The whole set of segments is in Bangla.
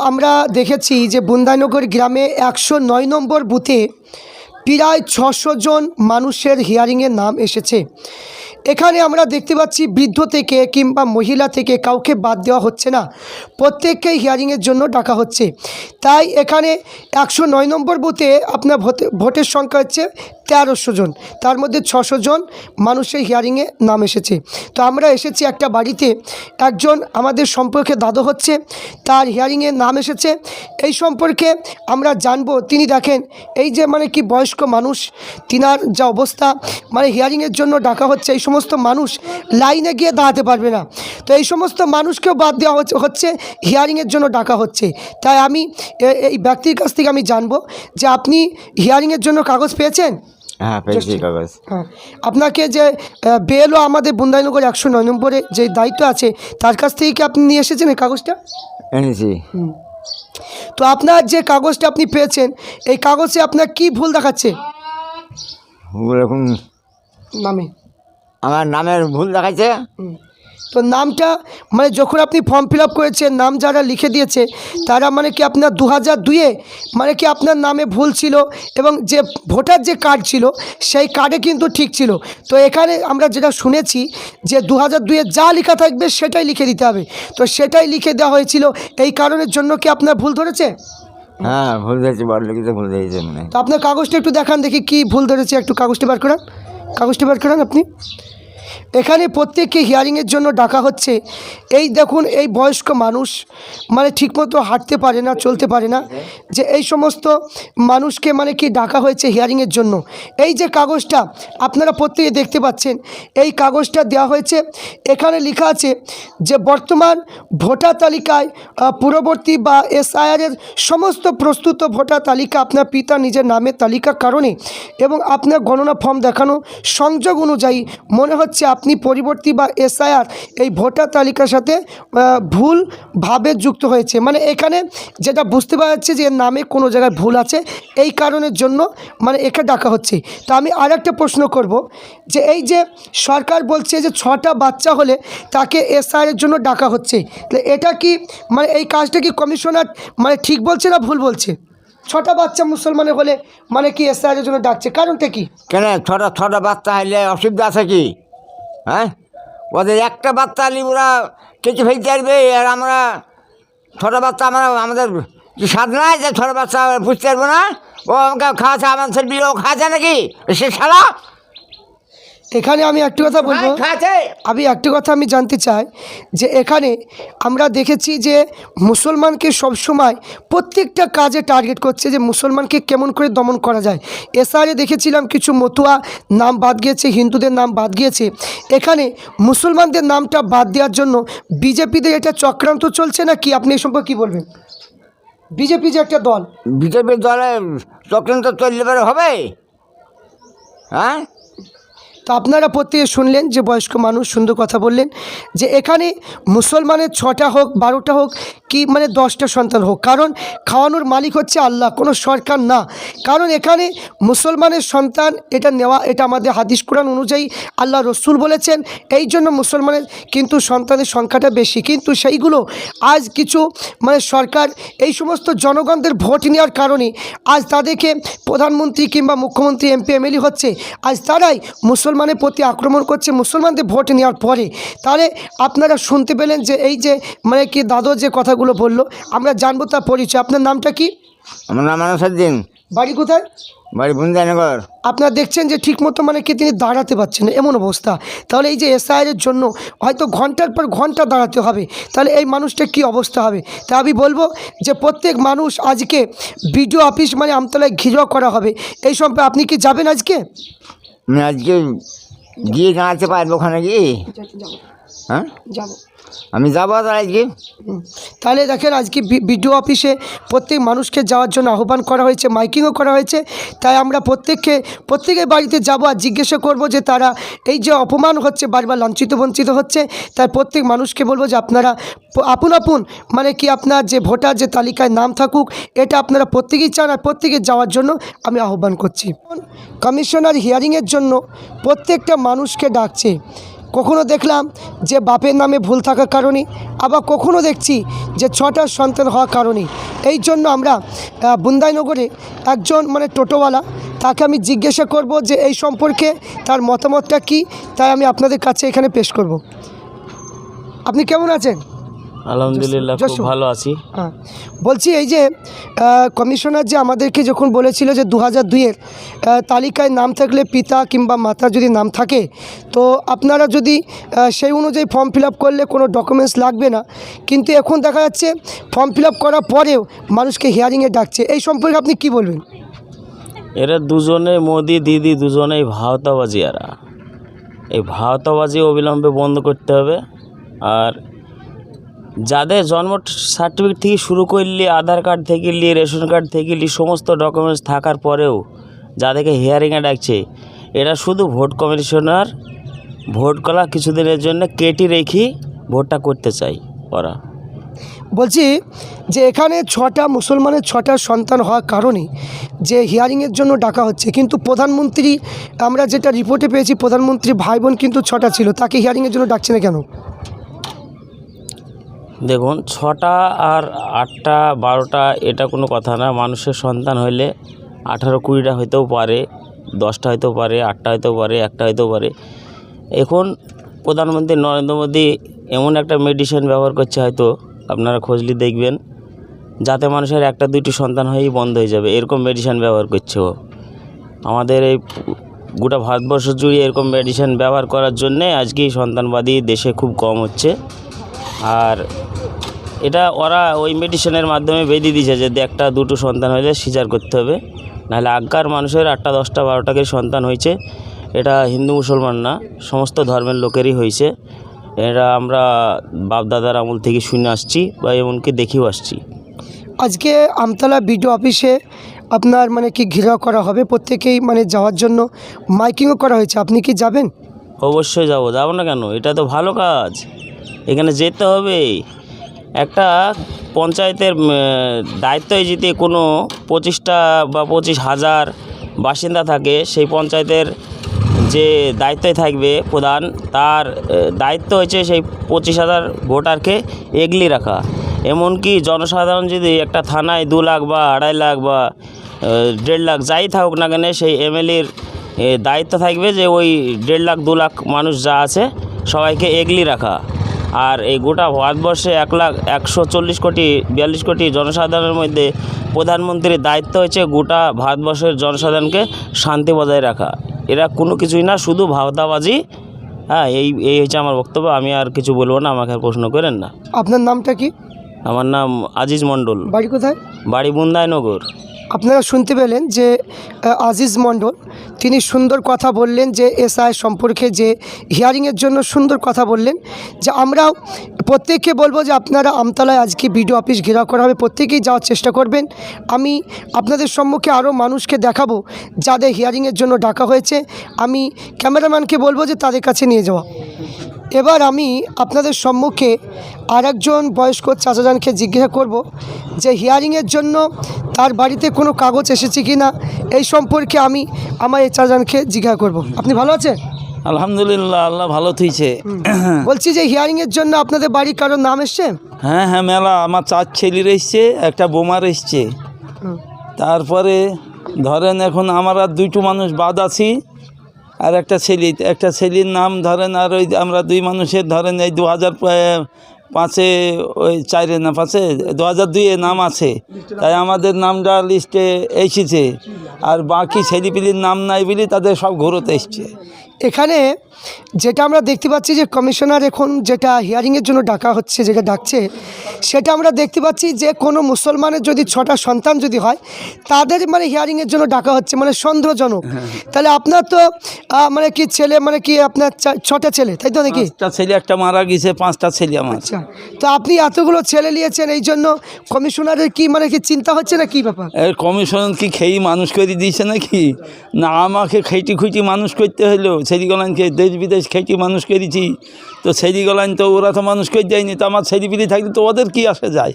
আমরা দেখেছি যে বুন্দানগর গ্রামে একশো নয় নম্বর বুথে প্রায় ছশো জন মানুষের হিয়ারিংয়ের নাম এসেছে। এখানে আমরা দেখতে পাচ্ছি বৃদ্ধ থেকে কিংবা মহিলা থেকে কাউকে বাদ দেওয়া হচ্ছে না। প্রত্যেককেই হিয়ারিংয়ের জন্য ডাকা হচ্ছে। তাই এখানে একশো নয় নম্বর বুথে আপনার ভোটে, ভোটের সংখ্যা হচ্ছে তেরোশো জন। তার মধ্যে ছশো জন মানুষের হিয়ারিংয়ে নাম এসেছে। তো আমরা এসেছি একটা বাড়িতে। একজন আমাদের সম্পর্কে দাদু হচ্ছে, তার হিয়ারিংয়ে নাম এসেছে। এই সম্পর্কে আমরা জানব। তিনি দেখেন, এই যে মানে কি বয়স্ক মানুষ, তিনার যা অবস্থা মানে হিয়ারিংয়ের জন্য ডাকা হচ্ছে, এই সমস্ত মানুষ লাইনে গিয়ে দাঁড়াতে পারবে না। তো এই সমস্ত মানুষকেও বাদ দেওয়া হচ্ছে হচ্ছে হিয়ারিংয়ের জন্য ডাকা হচ্ছে। তাই আমি এই ব্যক্তির কাছ থেকে আমি জানব যে আপনি হিয়ারিংয়ের জন্য কাগজ পেয়েছেন? হ্যাঁ পেয়েছি কাগজ। হ্যাঁ। আপনাকে যে বেলও আমাদের বুন্দাইনগর একশো নয় নম্বরে যে দায়িত্ব আছে তার কাছ থেকে কি আপনি নিয়ে এসেছেন এই কাগজটা? এনেছি। তো আপনার যে কাগজটা আপনি পেয়েছেন এই কাগজে আপনার কি ভুল দেখাচ্ছে? নামে আমার নামের ভুল দেখাচ্ছে হুম। তো নামটা মানে যখন আপনি ফর্ম ফিল আপ করেছেন নাম যারা লিখে দিয়েছে তারা মানে কি আপনার দু হাজার দুইয়ে মানে কি আপনার নামে ভুল ছিল এবং যে ভোটার যে কার্ড ছিল সেই কার্ডে কিন্তু ঠিক ছিল। তো এখানে আমরা যেটা শুনেছি যে দু হাজার দুইয়ে যা লেখা থাকবে সেটাই লিখে দিতে হবে। তো সেটাই লিখে দেওয়া হয়েছিল। এই কারণের জন্য কি আপনার ভুল ধরেছে? হ্যাঁ ভুল ধরেছি বড় লিখিতে ভুল ধরেছে মানে তো আপনার কাগজটা একটু দেখান দেখি কি ভুল ধরেছে একটু কাগজটা বার করান। কাগজটা বার করান আপনি এখানে প্রত্যেককে হিয়ারিংয়ের জন্য ডাকা হচ্ছে। এই দেখুন, এই বয়স্ক মানুষ মানে ঠিকমতো হাঁটতে পারে না, চলতে পারে না। যে এই সমস্ত মানুষকে মানে কি ডাকা হয়েছে হিয়ারিংয়ের জন্য। এই যে কাগজটা, আপনারা প্রত্যেকে দেখতে পাচ্ছেন, এই কাগজটা দেওয়া হয়েছে। এখানে লেখা আছে যে বর্তমান ভোটার তালিকায় পূর্ববর্তী বা এসআইআরের সমস্ত প্রস্তুত ভোটার তালিকা আপনার পিতা নিজের নামের তালিকা কারণে এবং আপনার গণনা ফর্ম দেখানো সংযোগ অনুযায়ী মনে হচ্ছে আপনি পরিবর্তী বা এসআইআর এই ভোটার তালিকার সাথে ভুলভাবে যুক্ত হয়েছে। মানে এখানে যেটা বুঝতে পারা যাচ্ছে যে নামে কোনো জায়গায় ভুল আছে, এই কারণের জন্য মানে একে ডাকা হচ্ছে। তো আমি আর একটা প্রশ্ন করব, যে এই যে সরকার বলছে যে ছটা বাচ্চা হলে তাকে এসআইয়ের জন্য ডাকা হচ্ছে এটা কি মানে এই কাজটা কি কমিশনার মানে ঠিক বলছে না ভুল বলছে? ছটা বাচ্চা মুসলমানের হলে মানে কি এসআইয়ের জন্য ডাকছে, কারণটা কি? কেন? ছটা ছটা বাচ্চা হইলে অসুবিধা আছে কি? হ্যাঁ? ওদের একটা বাচ্চা আলি ওরা কেটে ফেলতে পারবে, আর আমরা ছোটো বাচ্চা আমরা, আমাদের স্বাদ নাই, যে ছোটো বাচ্চা বুঝতে পারব না। ও আমাকে খাওয়াচ্ছে, আমার ছেলে ও খাওয়াচ্ছে নাকি? সে শালা এখানে আমি একটি কথা বলব। হ্যাঁ, আমি একটি কথা আমি জানতে চাই যে এখানে আমরা দেখেছি যে মুসলমানকে সবসময় প্রত্যেকটা কাজে টার্গেট করছে যে মুসলমানকে কেমন করে দমন করা যায়। এসআরে দেখেছিলাম কিছু মতুয়া নাম বাদ গিয়েছে হিন্দুদের নাম বাদ গিয়েছে। এখানে মুসলমানদের নামটা বাদ দেওয়ার জন্য বিজেপিদের এটা চক্রান্ত চলছে না কি আপনি এই সম্পর্কে কী বলবেন? বিজেপি যে একটা দল। বিজেপির দলে চক্রান্ত চললে পরে হবে? হ্যাঁ? তো আপনারা প্রত্যেকে শুনলেন যে বয়স্ক মানুষ সুন্দর কথা বললেন যে এখানে মুসলমানের ছটা হোক, বারোটা হোক কি মানে দশটা সন্তান হোক। কারণ খাওয়ানোর মালিক হচ্ছে আল্লাহ, কোনো সরকার না। কারণ এখানে মুসলমানের সন্তান এটা নেওয়া, এটা আমাদের হাদিস কোরআন অনুযায়ী আল্লাহ রসুল বলেছেন, এই জন্য মুসলমানের কিন্তু সন্তানের সংখ্যাটা বেশি। কিন্তু সেইগুলো আজ কিছু মানে সরকার এই সমস্ত জনগণদের ভোট নেওয়ার কারণে আজ তাদেরকে প্রধানমন্ত্রী কিংবা মুখ্যমন্ত্রী, এমপি, এমএলএ হচ্ছে, আজ তারাই মুসলমানের প্রতি আক্রমণ করছে, মুসলমানদের ভোট নেওয়ার পরে। তাহলে আপনারা শুনতে পেলেন যে এই যে মানে কি দাদু যে কথাগুলো বলল আমরা জানব তার পরিচয়। আপনার নামটা কি? আমার নাম আনাসুদ্দিন বাড়ি কোথায়? বাড়ি বুন্দানগর। আপনারা দেখছেন যে ঠিকমতো মানে কি তিনি দাঁড়াতে পারছেন না এমন অবস্থা। তাহলে এই যে এসআইয়ের জন্য হয়তো ঘণ্টার পর ঘণ্টা দাঁড়াতে হবে তাহলে এই মানুষটার কি অবস্থা হবে? তা আমি বলব যে প্রত্যেক মানুষ আজকে বিডিও অফিস মানে আমতলায় ঘিরো করা হবে। এই সম্পর্কে আপনি কি যাবেন আজকে? আমি আজকে গিয়ে দাঁড়াতে পারব ওখানে গিয়ে। হ্যাঁ? যাব। আমি যাব তো আজকে। তাহলে দেখেন আজকে বিডিও অফিসে প্রত্যেক মানুষকে যাওয়ার জন্য আহ্বান করা হয়েছে মাইকিংও করা হয়েছে। তাই আমরা প্রত্যেককে প্রত্যেকের বাড়িতে যাব আর জিজ্ঞাসা করব যে তারা এই যে অপমান হচ্ছে বারবার লাঞ্ছিত বঞ্চিত হচ্ছে তাই প্রত্যেক মানুষকে বলব যে আপনারা আপন আপন মানে কি আপনার যে ভোটার যে তালিকায় নাম থাকুক এটা আপনারা প্রত্যেকেই চান আর প্রত্যেকে যাওয়ার জন্য আমি আহ্বান করছি। কমিশনার হিয়ারিংয়ের জন্য প্রত্যেকটা মানুষকে ডাকছে। কখনো দেখলাম যে বাপের নামে ভুল থাকার কারণে, আবার কখনো দেখছি যে ছটার সন্তান হওয়ার কারণে। এই জন্য আমরা বুন্দাইনগরে একজন মানে টোটোওয়ালা, তাকে আমি জিজ্ঞাসা করব যে এই সম্পর্কে তার মতামতটা কি? তাই আমি আপনাদের কাছে এখানে পেশ করব। আপনি কেমন আছেন? আলহামদুলিল্লাহ খুব ভালো আছি। হ্যাঁ। বলছি এই যে কমিশনার যে আমাদেরকে যখন বলেছিল যে দু হাজার দুইয়ের তালিকায় নাম থাকলে পিতা কিংবা মাতার যদি নাম থাকে তো আপনারা যদি সেই অনুযায়ী ফর্ম ফিল আপ করলে কোনো ডকুমেন্টস লাগবে না। কিন্তু এখন দেখা যাচ্ছে ফর্ম ফিল আপ করার পরেও মানুষকে হিয়ারিংয়ে ডাকছে। এই সম্পর্কে আপনি কি বলবেন? এরা দুজনে মোদি দিদি দুজনেই ভাওতাবাজি এরা। এই ভাওতাবাজি অবিলম্বে বন্ধ করতে হবে। আর যাদের জন্ম সার্টিফিকেট থেকে শুরু করলে, আধার কার্ড থেকে নিয়ে রেশন কার্ড থেকে নিয়ে সমস্ত ডকুমেন্টস থাকার পরেও যাদেরকে হিয়ারিংয়ে ডাকছে, এরা শুধু ভোট কমিশনার, ভোট করা কিছুদিনের জন্য কেটে রেখে ভোটটা করতে চাই ওরা। বলছি যে এখানে ছটা মুসলমানের ছটা সন্তান হওয়ার কারণে যে হিয়ারিংয়ের জন্য ডাকা হচ্ছে, কিন্তু প্রধানমন্ত্রী, আমরা যেটা রিপোর্টে পেয়েছি প্রধানমন্ত্রী ভাই বোন কিন্তু ছটা ছিল, তাকে হিয়ারিংয়ের জন্য ডাকছে না কেন? দেখুন, ছটা আর আটটা, বারোটা, এটা কোনো কথা না। মানুষের সন্তান হইলে আঠারো কুড়িটা হইতেও পারে, দশটা হইতেও পারে, আটটা হইতেও পারে, একটা হইতেও পারে। এখন প্রধানমন্ত্রী নরেন্দ্র মোদী এমন একটা মেডিসিন ব্যবহার করছে হয়তো, আপনারা খোঁজলি দেখবেন, যাতে মানুষের একটা দুইটি সন্তান হয়েই বন্ধ হয়ে যাবে। এরকম মেডিসিন ব্যবহার করছে ও। আমাদের এই গোটা ভারতবর্ষ জুড়ে এরকম মেডিসিন ব্যবহার করার জন্যে আজকে সন্তানবাদী দেশে খুব কম হচ্ছে। আর এটা ওরা ওই মেডিসিনের মাধ্যমে বেঁধে দিয়েছে যে একটা দুটো সন্তান হলে সিজার করতে হবে। নাহলে আগকার মানুষের আটটা দশটা বারোটা করে সন্তান হয়েছে। এটা হিন্দু মুসলমান না সমস্ত ধর্মের লোকেরই হয়েছে। এটা আমরা বাপদাদার আমল থেকে শুনে আসছি বা এমনকি দেখেও আসছি। আজকে আমতলা বিডিও অফিসে আপনার মানে কি ঘেরাও করা হবে? প্রত্যেকেই মানে যাওয়ার জন্য মাইকিংও করা হয়েছে। আপনি কি যাবেন? অবশ্যই যাব। যাব না কেন? এটা তো ভালো কাজ। এখানে যেতে হবে। একটা পঞ্চায়েতের উম, দায়িত্বে যদি কোনো পঁচিশটা বা পঁচিশ হাজার বাসিন্দা থাকে সেই পঞ্চায়েতের যে দায়িত্বে থাকবে প্রধান তার দায়িত্ব হচ্ছে সেই পঁচিশ হাজার ভোটারকে এগলি রাখা। এমনকি জনসাধারণ যদি একটা থানায় দু লাখ বা আড়াই লাখ বা দেড় লাখ যাই থাকুক না কেন সেই এমএলএর দায়িত্ব থাকবে যে ওই দেড় লাখ দু লাখ মানুষ যা আছে সবাইকে এগলি রাখা। আর এই গোটা ভারতবর্ষে এক লাখ একশো চল্লিশ কোটি বিয়াল্লিশ কোটি জনসাধারণের মধ্যে প্রধানমন্ত্রীর দায়িত্ব হচ্ছে গোটা ভারতবর্ষের জনসাধারণকে শান্তি বজায় রাখা। এরা কোনো কিছুই না শুধু ভাওতাবাজি। হ্যাঁ এই এই হচ্ছে আমার বক্তব্য। আমি আর কিছু বলব না আমাকে আর প্রশ্ন করেন না। আপনার নামটা কি? আমার নাম আজিজ মণ্ডল। বাড়ি কোথায়? বাড়ি বুন্দাইনগর। আপনারা শুনতে পেলেন যে আজিজ মণ্ডল, তিনি সুন্দর কথা বললেন যে, এসআই সম্পর্কে যে হিয়ারিংয়ের জন্য সুন্দর কথা বললেন, যে আমরাও প্রত্যেককে বলব যে আপনারা আমতলায় আজকে বিডিও অফিস ঘেরাও করা হবে, প্রত্যেকেই যাওয়ার চেষ্টা করবেন। আমি আপনাদের সম্মুখে আরও মানুষকে দেখাবো যাদের হিয়ারিংয়ের জন্য ডাকা হয়েছে। আমি ক্যামেরাম্যানকে বলব যে তাদের কাছে নিয়ে যাওয়া। এবার আমি আপনাদের সম্মুখে আর একজন বয়স্ক চাচাজানকে জিজ্ঞাসা করব যে হিয়ারিংয়ের জন্য তার বাড়িতে কোনো কাগজ এসেছে কি না? এই সম্পর্কে আমি আমার এই চাচাজানকে জিজ্ঞাসা করব। আপনি ভালো আছেন? আলহামদুলিল্লাহ আল্লাহ ভালো থুইছে। বলছি যে হিয়ারিংয়ের জন্য আপনাদের বাড়ির কারোর নাম এসছে? হ্যাঁ হ্যাঁ মেলা আমার চার ছেলের এসছে একটা বোমার এসছে। তারপরে ধরেন এখন আমরা দুটো মানুষ বাদ আছি। আর একটা ছেলে, একটা ছেলের নাম ধরেন আর ওই আমরা দুই মানুষের ধরেন এই দু হাজার পাঁচে ওই চারে না পাঁচে দু হাজার দুইয়ে নাম আছে। তাই আমাদের নামটা লিস্টে এসেছে। আর বাকি ছেলেপিলির নাম নাই বলে তাদের সব ঘুরোতে এসছে। এখানে যেটা আমরা দেখতে পাচ্ছি যে কমিশনার এখন যেটা হিয়ারিংয়ের জন্য ডাকা হচ্ছে যেটা ডাকছে সেটা আমরা দেখতে পাচ্ছি যে কোনো মুসলমানের যদি ছটা সন্তান যদি হয় তাদের মানে হিয়ারিংয়ের জন্য ডাকা হচ্ছে মানে সন্দেহজনক। তাহলে আপনার তো মানে কি ছেলে মানে কি আপনার ছটা ছেলে তাই তো নাকি? ছেলে একটা মারা গেছে পাঁচটা ছেলে আমার আচ্ছা। তো আপনি এতগুলো ছেলে নিয়েছেন এই জন্য কমিশনারের কি মানে কি চিন্তা হচ্ছে না কি ব্যাপার? এর কমিশন কি খেয়ে মানুষ করে দিয়েছে নাকি? না আমাকে খেটি খুঁটি মানুষ করতে হলো। ছেড়িগলাইনকে দেশ বিদেশ খেটি মানুষ করেছি। তো ছেড়িগলাইন তো ওরা তো মানুষ করে দেয়নি তো আমার ছেড়িপিলি থাকলে তো ওদের কি আসে যায়?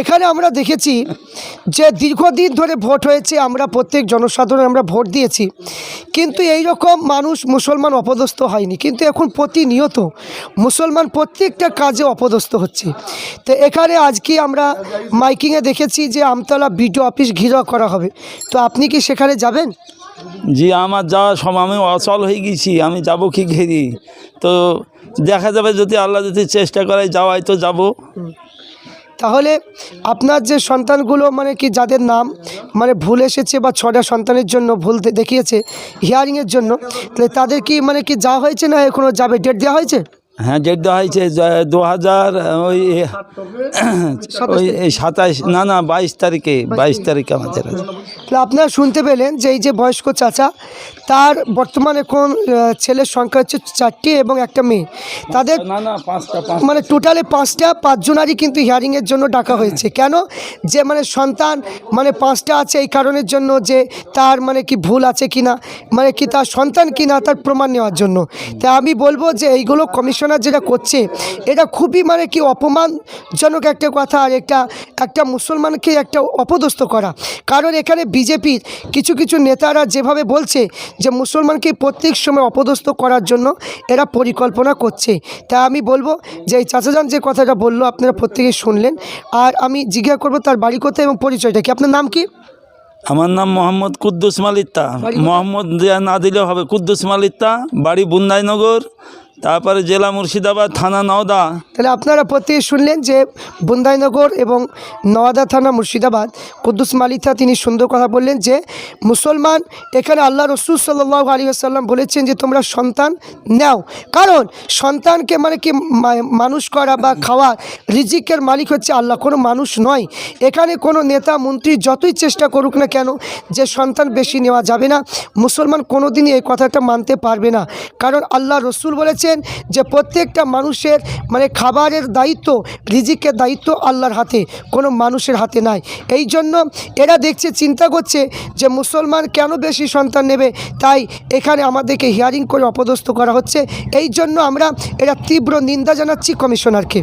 এখানে আমরা দেখেছি যে দীর্ঘদিন ধরে ভোট হয়েছে আমরা প্রত্যেক জনসাধারণ আমরা ভোট দিয়েছি। কিন্তু এই রকম মানুষ মুসলমান অপদস্থ হয়নি। কিন্তু এখন প্রতিনিয়ত মুসলমান প্রত্যেকটা কাজে অপদস্থ। হচ্ছে। তো এখানে আজকে আমরা মাইকিংয়ে দেখেছি যে আমতলা বিডিও অফিস ঘিরা করা হবে। তো আপনি কি সেখানে যাবেন? জি আমার যাওয়া সব আমি অচল হয়ে গেছি। আমি যাব কি ঘেরি? তো দেখা যাবে যদি আল্লাহ যদি চেষ্টা করে যাওয়াই তো যাব। তাহলে আপনার যে সন্তানগুলো মানে কি যাদের নাম মানে ভুল এসেছে বা ছটা সন্তানের জন্য ভুল দেখিয়েছে হিয়ারিংয়ের জন্য তাহলে তাদের কি মানে কি যা হয়েছে না এখনও যাবে ডেট দেওয়া হয়েছে? হ্যাঁ ডেট দেওয়া হয়েছে দু হাজার ওই ওই এই সাতাইশ না না বাইশ তারিখে বাইশ তারিখে আমাদের আছে। তাহলে আপনারা শুনতে পেলেন যে এই যে বয়স্ক চাচা তার বর্তমানে এখন ছেলের সংখ্যা হচ্ছে চারটি এবং একটা মেয়ে। তাদের মানে টোটালে পাঁচটা পাঁচজনারই কিন্তু হিয়ারিংয়ের জন্য ডাকা হয়েছে। কেন? যে মানে সন্তান মানে পাঁচটা আছে এই কারণের জন্য যে তার মানে কি ভুল আছে কিনা মানে কি তার সন্তান কিনা তার প্রমাণ নেওয়ার জন্য। তাই আমি বলব যে এইগুলো কমিশনার যেটা করছে এটা খুবই মানে কি অপমানজনক একটা কথা আর একটা একটা মুসলমানকে একটা অপদস্থ করা। কারণ এখানে বিজেপির কিছু কিছু নেতারা যেভাবে বলছে যে মুসলমানকে প্রত্যেক সময় অপদস্থ করার জন্য এরা পরিকল্পনা করছে। তা আমি বলব যে এই চাচাজান যে কথাটা বলল আপনারা প্রত্যেকে শুনলেন। আর আমি জিজ্ঞাসা করব তার বাড়ি কোথায় এবং পরিচয়টা কি? আপনার নাম কি? আমার নাম মোহাম্মদ কুদ্দুস মালিত্তা মোহাম্মদ না দিলেও হবে। কুদ্দুস মালিত্তা বাড়ি বুন্দাইনগর। তারপরে জেলা মুর্শিদাবাদ, থানা নওদা। তাহলে আপনারা প্রত্যেকে শুনলেন যে বুন্দাইনগর এবং নওদা থানা মুর্শিদাবাদ, কুদ্দুস মালিথা তিনি সুন্দর কথা বললেন যে মুসলমান এখানে আল্লাহ রসুল সাল্লাহ আলী আসাল্লাম বলেছেন যে তোমরা সন্তান নাও। কারণ সন্তানকে মানে কি মানুষ করা বা খাওয়া, রিজিকের মালিক হচ্ছে আল্লাহ, কোনো মানুষ নয়। এখানে কোনো নেতা, মন্ত্রী যতই চেষ্টা করুক না কেন, যে সন্তান বেশি নেওয়া যাবে না। মুসলমান কোনোদিনই এই কথাটা মানতে পারবে না। কারণ আল্লাহ রসুল বলেছেন যে প্রত্যেকটা মানুষের মানে খাবারের দায়িত্ব, রিজিকের দায়িত্ব আল্লাহর হাতে, কোনো মানুষের হাতে নাই। এই জন্য এরা দেখছে, চিন্তা করছে যে মুসলমান কেন বেশি সন্তান নেবে? তাই এখানে আমাদেরকে হিয়ারিং করে অপদস্থ করা হচ্ছে। এই জন্য আমরা এরা তীব্র নিন্দা জানাচ্ছি কমিশনারকে।